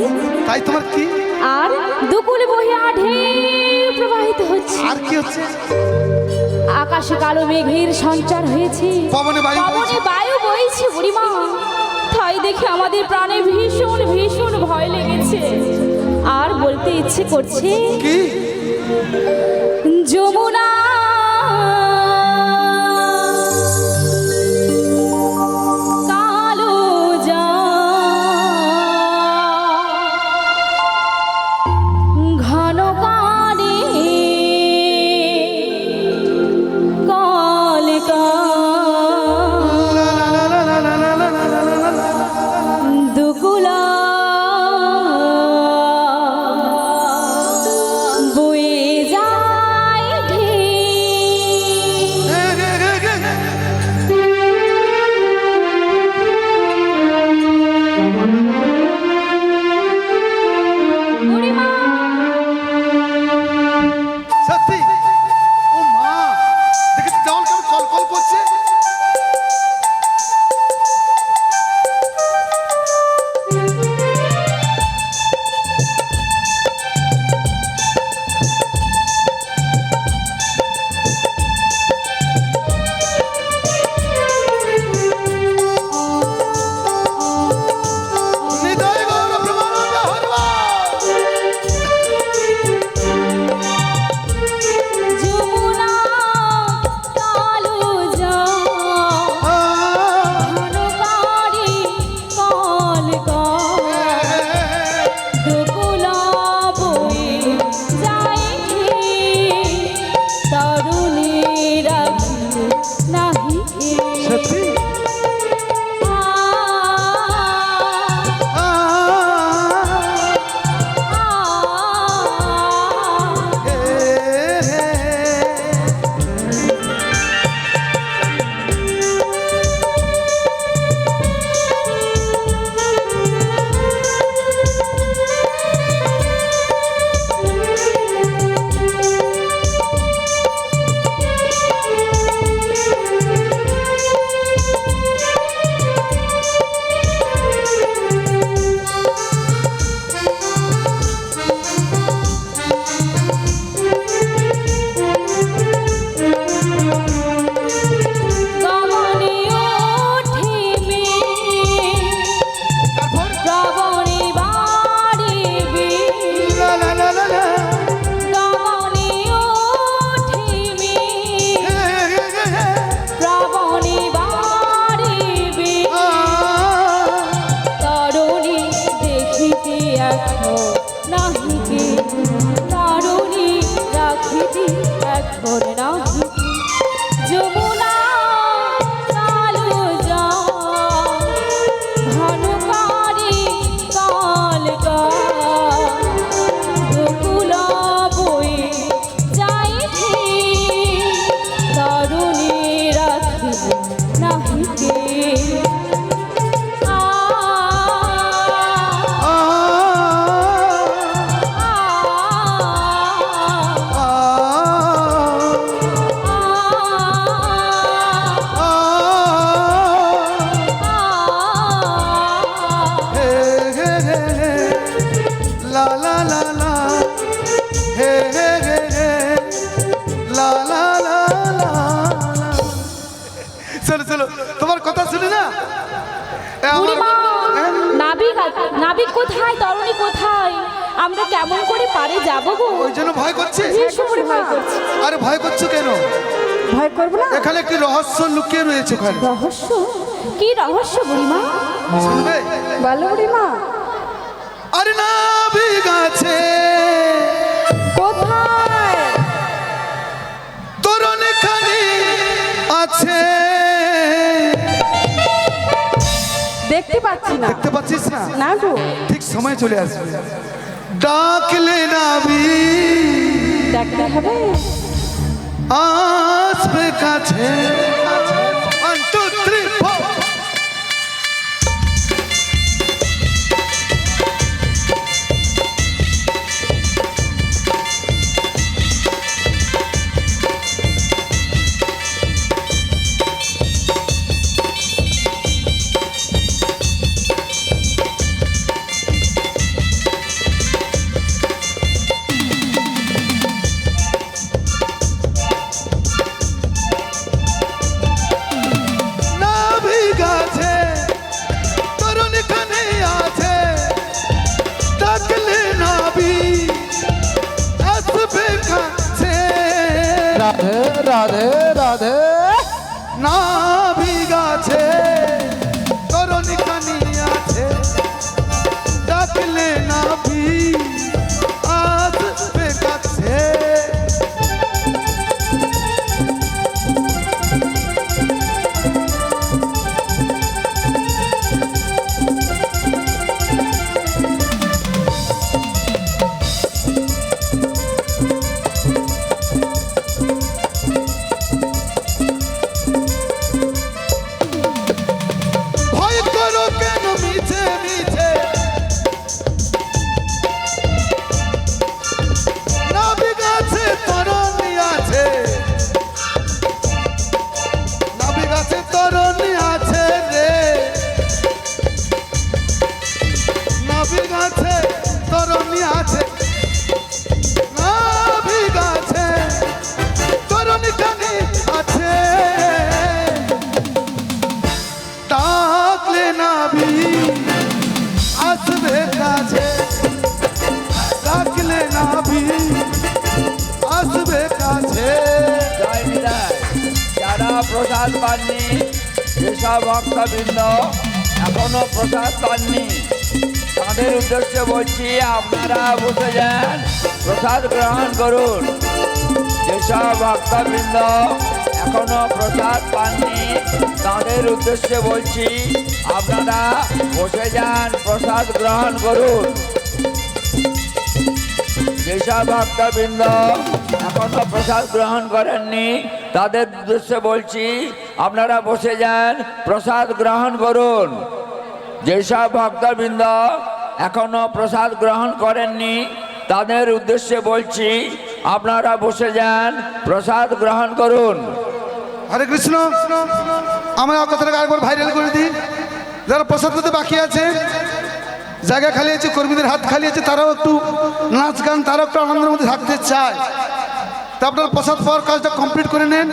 যাচ্ছে তাই তোমার কি? আর দুকুল বহিয়া ঢেউ প্রবাহিত হচ্ছে। আর কি হচ্ছে? আকাশে কালো মেঘের সঞ্চার হয়েছে। পবনে বায়ু পবনে বইছে। বায়ু বইছে বুড়িমা তাই দেখে আমাদের প্রাণে ভীষণ ভীষণ ভয় লেগেছে। আর বলতে ইচ্ছে করছে কি? যমুনা চলো তোমার কথা শুনে না? এ আমার- বুড়িমা? নাবিক নাবিক কোথায়? তরুণী কোথায়? আমরা কেমন করে পারে যাব গো? ওই জন্য ভয় করছে? ভয় করছে। আরে ভয় করছ কেন? ভয় করব না? এখানে একটি রহস্য লুকিয়ে রয়েছে ওখানে। রহস্য? কি রহস্য বুড়িমা? শুনবে? বলো বুড়িমা। আরে কোথায়? দেখতে পাচ্ছি না। দেখতে পাচ্ছিস না? না গো। ঠিক সময় চলে আসবে। ডাকলে নাবি। ডাকতে হবে। আসবে কাছে। রাধে রাধে। প্রসাদ পাননি যেসব ভক্তবৃন্দ এখনও প্রসাদ পাননি তাদের উদ্দেশ্যে বলছি, আপনারা বসে যান, প্রসাদ গ্রহণ করুন। যেসব ভক্তবৃন্দ এখনও প্রসাদ পাননি। তাদের উদ্দেশ্যে বলছি, আপনারা বসে যান, প্রসাদ গ্রহণ করুন। যেসব ভক্তবৃন্দ এখনও প্রসাদ গ্রহণ করেননি। তাদের উদ্দেশ্যে বলছি, আপনারা বসে যান, প্রসাদ গ্রহণ করুন। যেসব ভক্তবৃন্দ এখনও প্রসাদ গ্রহণ করেননি, তাদের উদ্দেশ্যে বলছি, আপনারা বসে যান, প্রসাদ গ্রহণ করুন। হরে কৃষ্ণ। আমার কথাটাকে আরেকবার ভাইরাল করে দিই যারা প্রসাদ পেতে বাকি আছে, জায়গা খালি আছে, কর্মীদের হাত খালি আছে, তারাও একটু নাচ গান, তারাও একটু আনন্দের মধ্যে থাকতে চায়। তা আপনারা প্রসাদ পাওয়ার কাজটা কমপ্লিট করে নেন।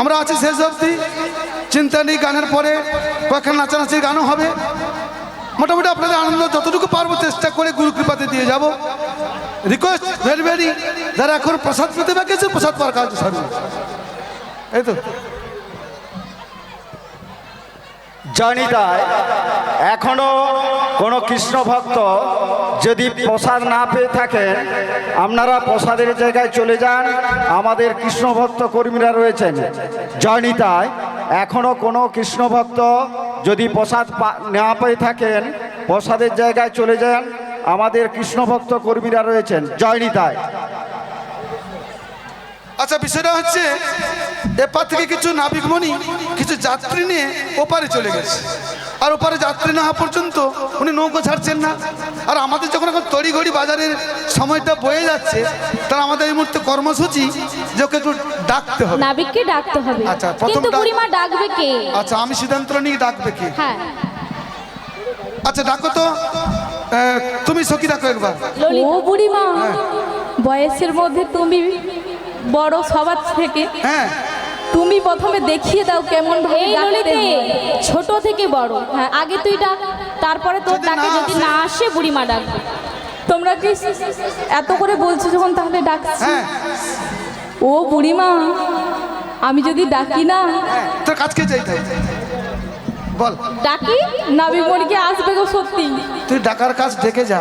আমরা আছি শেষ অবধি। চিন্তা নেই, গানের পরে কয়েকখান নাচানাচির গানও হবে। মোটামুটি আপনাদের আনন্দ যতটুকু পারব চেষ্টা করে গুরু কৃপাতে দিয়ে যাব। রিকোয়েস্ট ভেরি ভেরি যারা এখন প্রসাদ পেতে বা কিছু প্রসাদ পাওয়ার কাজ এই তো। জানি তাই। এখনও কোনো কৃষ্ণ ভক্ত যদি প্রসাদ না পেয়ে থাকেন আপনারা প্রসাদের জায়গায় চলে যান। আমাদের কৃষ্ণ ভক্ত কর্মীরা রয়েছেন। জানি তাই, এখনও কোনো কৃষ্ণ ভক্ত যদি প্রসাদ না পেয়ে থাকেন, প্রসাদের জায়গায় চলে যান। আমাদের কৃষ্ণ ভক্ত কর্মীরা রয়েছেন। জয়নি তাই। আচ্ছা বিষয়টা হচ্ছে এপার থেকে কিছু নাবিকমণি কিছু যাত্রী নিয়ে ওপারে চলে গেছে। আর ওপারে যাত্রী না হওয়া পর্যন্ত উনি নৌকো ছাড়ছেন না। আর আমাদের যখন এখন তড়িঘড়ি বাজারের সময়টা বয়ে যাচ্ছে তাহলে আমাদের এই মুহূর্তে কর্মসূচি যে ওকে একটু ডাকতে হবে। নাবিককে ডাকতে হবে। আচ্ছা, প্রথম বুড়িমা ডাকবে কে? আচ্ছা আমি সিদ্ধান্ত নিয়ে ডাকবে কে? হ্যাঁ। আচ্ছা ডাকো তো। তুমি সখী ডাকো একবার। ও বুড়িমা বয়সের মধ্যে তুমি বড় সবার থেকে। হ্যাঁ। তুমি প্রথমে দেখিয়ে দাও কেমন ভাবে। ছোট থেকে বড়। হ্যাঁ আগে তুই ডাক তারপরে তোর ডাকে যদি না আসে বুড়িমা ডাক। তোমরা কি এত করে বলছো যখন তাহলে ডাকছি? হ্যাঁ। ও বুড়িমা আমি যদি ডাকি না হ্যাঁ তোর কাজকে বল। ডাকি? নাবিমণিকে আসবে গো সত্যি। তুই ডাকার কাজ ডেকে যা।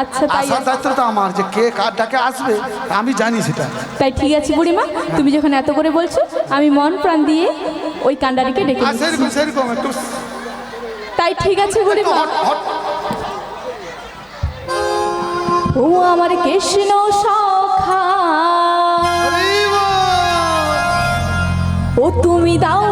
আচ্ছা তাই আসার দায়িত্ব তো আমার যে কে কার ডাকে আসবে আমি জানি সেটা। তাই ঠিক আছে বুড়িমা তুমি যখন এত করে বলছো আমি মন প্রাণ দিয়ে ওই কান্ডারিকে ডেকে। সেরকম সেরকম একটু। তাই ঠিক আছে বুড়িমা। ও আমার কৃষ্ণ সখা। ও তুমি দাও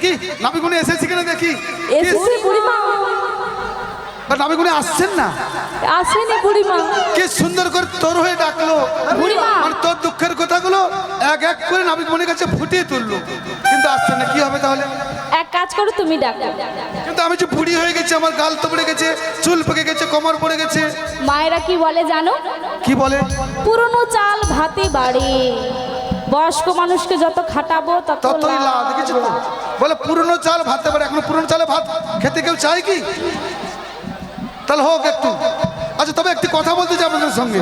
দেখি? নাবিগুনি এসেছি কিনা দেখি? এসেছে বুড়িমা। নাবিগুনি আসছেন না? আসেনি বুড়িমা। কি সুন্দর করে তোর হয়ে ডাকলো। বুড়িমা। আর তোর দুঃখের কথাগুলো এক এক করে নাবিকমণির কাছে ফুটিয়ে তুললো। কিন্তু আসছে না কি হবে তাহলে? এক কাজ করো তুমি ডাকো। কিন্তু আমি যে বুড়ি হয়ে গেছি আমার গাল তো পড়ে গেছে চুল পেকে গেছে কোমর পড়ে গেছে। মায়েরা কি বলে জানো? কি বলে? পুরনো চাল ভাতে বাড়ে। বয়স্ক মানুষকে যত খাটাবো তত ততই লাভ। দেখেছ তো? বলে পুরনো চাল ভাত পারে এখন পুরনো চালে ভাত খেতে কেউ চায় কি? তাহলে হোক একটু। আচ্ছা তবে একটি কথা বলতে চাই আপনাদের সঙ্গে।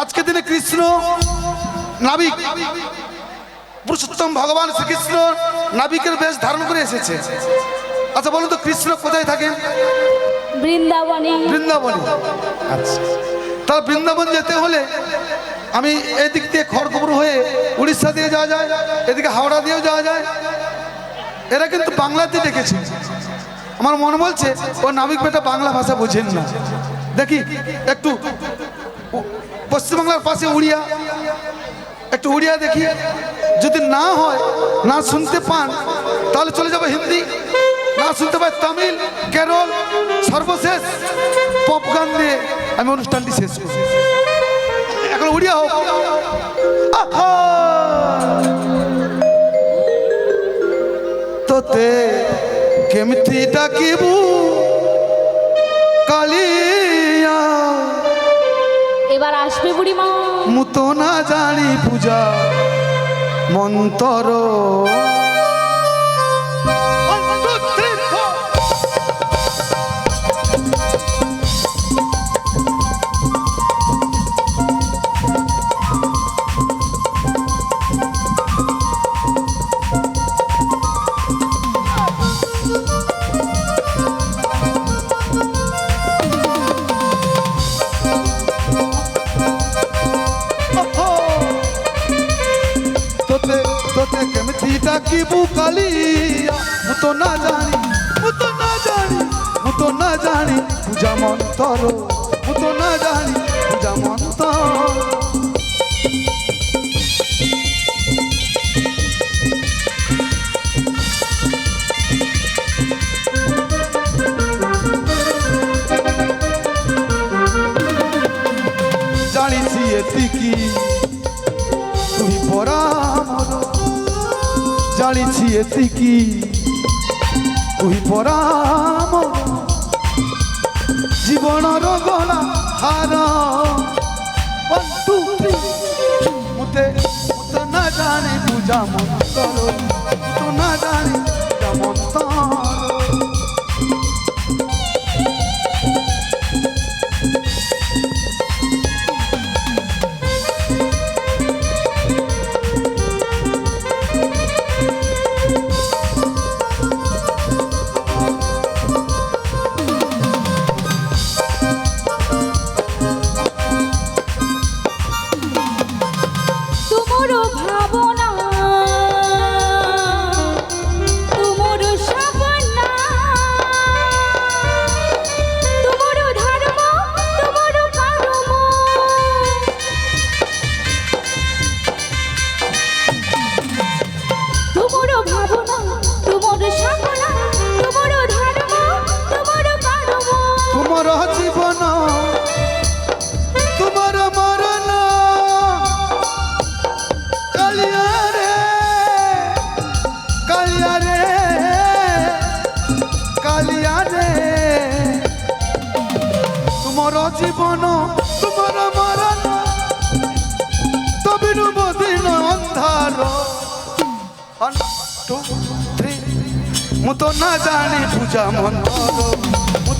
আজকের দিনে কৃষ্ণ নাবিক পুরুষোত্তম ভগবান শ্রীকৃষ্ণ নাবিকের বেশ ধারণ করে এসেছে। আচ্ছা বলুন তো কৃষ্ণ কোথায় থাকেন বৃন্দাবনে। বৃন্দাবনে। আচ্ছা। তার বৃন্দাবন যেতে হলে আমি এদিক দিয়ে খড়গপুর হয়ে উড়িষ্যা দিয়ে যাওয়া যায়, এদিকে হাওড়া দিয়েও যাওয়া যায়। এরা কিন্তু বাংলাতে ডেকেছে। আমার মনে বলছে, ও নাবিক বেটা বাংলা ভাষা বোঝেন না। দেখি, একটু পশ্চিমবাংলার পাশে উড়িয়া, একটু উড়িয়া দেখি। যদি না হয়, না শুনতে পান, তাহলে চলে যাবে হিন্দি, না শুনতে পাই তামিল, কেরল, সর্বশেষ পপ গান দিয়ে আমি অনুষ্ঠানটি শেষ করছি। করে উড়িয়া হোক। তোতে কেমতি ডাকিবু? কালিয়া। এবার আসবে বুড়িমা। মু তো না জানি পূজা মন্তর। की बुकलिया मु तो ना जानी मु तो ना जानी मु तो ना जानी पूजा मंतर मु तो ना जानी पूजा मंतर জানিছি এটি কি জানিছি এতিকি। কহি পরাম। জীবনর গলা হার। মতে তো না জানে বুঝা মন তো না জানে মন জানি পূজা মন্তর।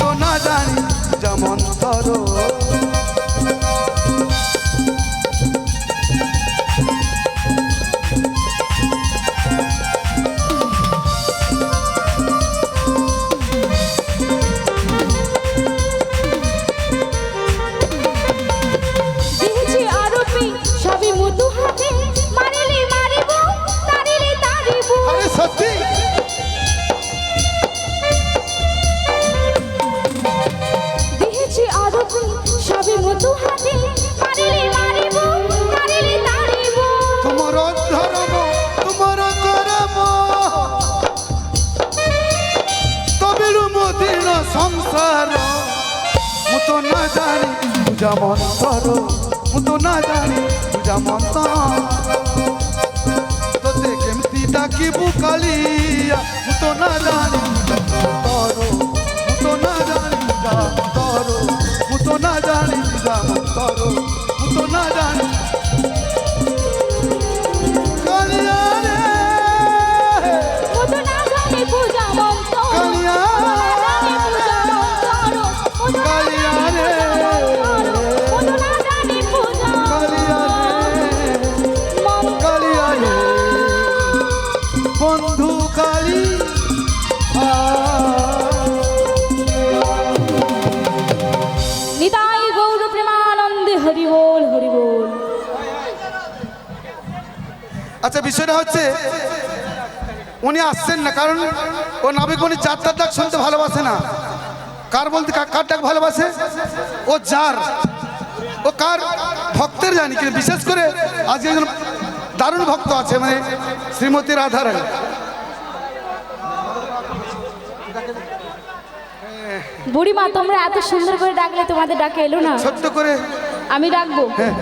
তো না জানি পূজা মন্তর। সংসার, মতো না জানি বুঝা মন্তর মতো না জানি বুঝা মন্ত তোতে কেমতি ডাকিবু কালিয়া, মতো না জানি তর মতো না জানি বুঝা তর মতো না জানি বুঝা মন্তর মতো না জানি। কালিয়া রে। মতো না জানি বুঝা বন্ধু কালী নিতাই গৌর প্রেমানন্দে হরি বল হরি বল আচ্ছা বিষয়টা হচ্ছে উনি আসছেন না কারণ ও নাবিক উনি চারটার ডাক শুনতে ভালোবাসে না। কার বলতে কার ডাক ভালোবাসে? ও যার। ও কার ভক্তের জানি কিন্তু বিশেষ করে আজকে একজন দারুণ ভক্ত আছে মানে শ্রীমতী রাধারানী। বুড়িমা তোমরা এত সুন্দর করে ডাকলে তোমাদের ডাকে এলো না? সত্য করে? আমি ডাকবো। হ্যাঁ।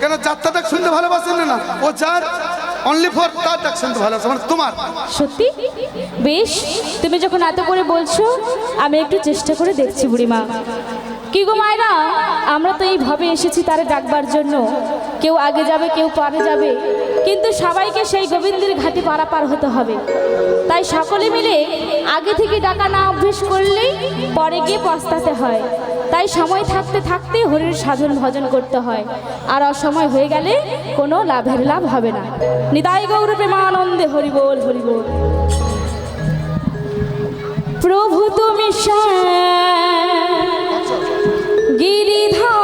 কেন যাত্রা ডাক শুনতে ভালোবাসেন না? ও যার অনলি ফর তার ডাক শুনতে ভালোবাসে মানে তোমার। সত্যি? বেশ তুমি যখন এত করে বলছো আমি একটু চেষ্টা করে দেখছি বুড়িমা। কি গো মায়েরা? আমরা তো এইভাবে এসেছি তারা ডাকবার জন্য। কেউ আগে যাবে, কেউ পরে যাবে। কিন্তু সবাইকে সেই গোবিন্দের ঘাটে পারাপার হতে হবে। তাই সকলে মিলে আগে থেকে ডাকা না অভ্যেস করলেই পরে গিয়ে পস্তাতে হয়। তাই সময় থাকতে থাকতে হরির সাধন ভজন করতে হয়। আর অসময় হয়ে গেলে কোনো লাভের লাভ হবে না। নিতাই গৌর প্রেমানন্দে হরি বল হরিবল প্রভু তুমি গিরিধারে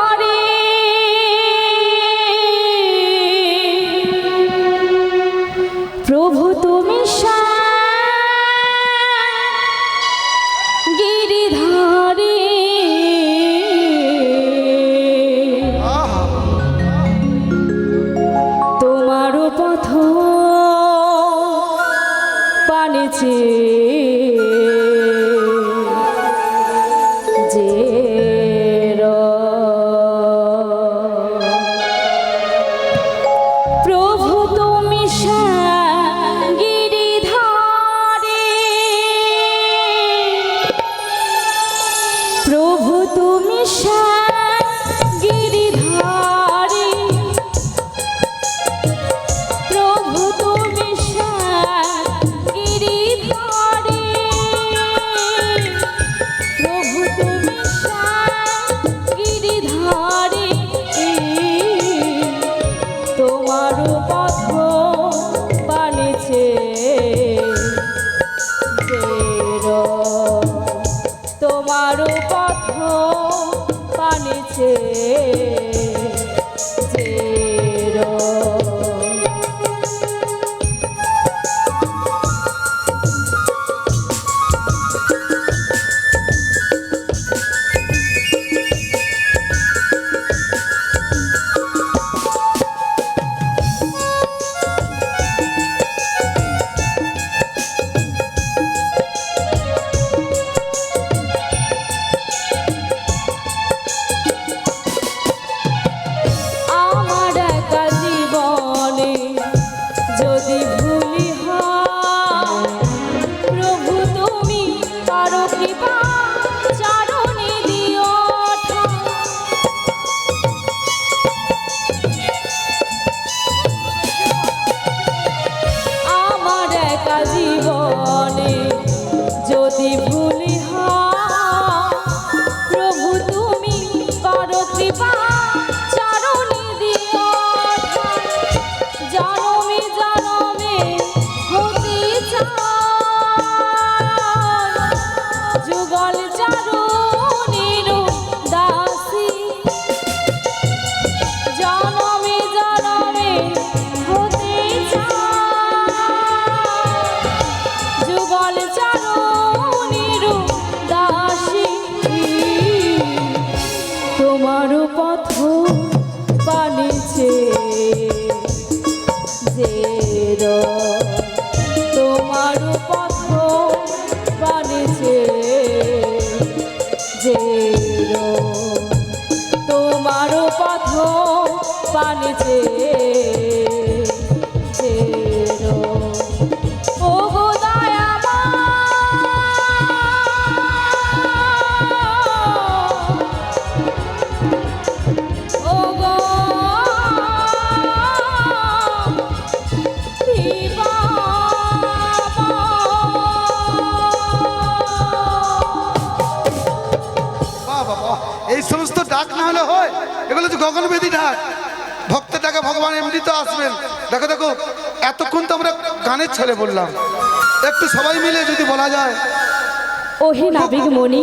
বাহ। এই সমস্ত ডাক না হলে হয়। এগুলো তো গগনবেদী ডাক। ভক্তের ভগবান এমনিতে আসবেন। দেখো দেখো, এতক্ষণ তো আমরা গানের ছেলে বললাম। একটু সবাই মিলে যদি বলা যায়। ওহি নাবিক মণি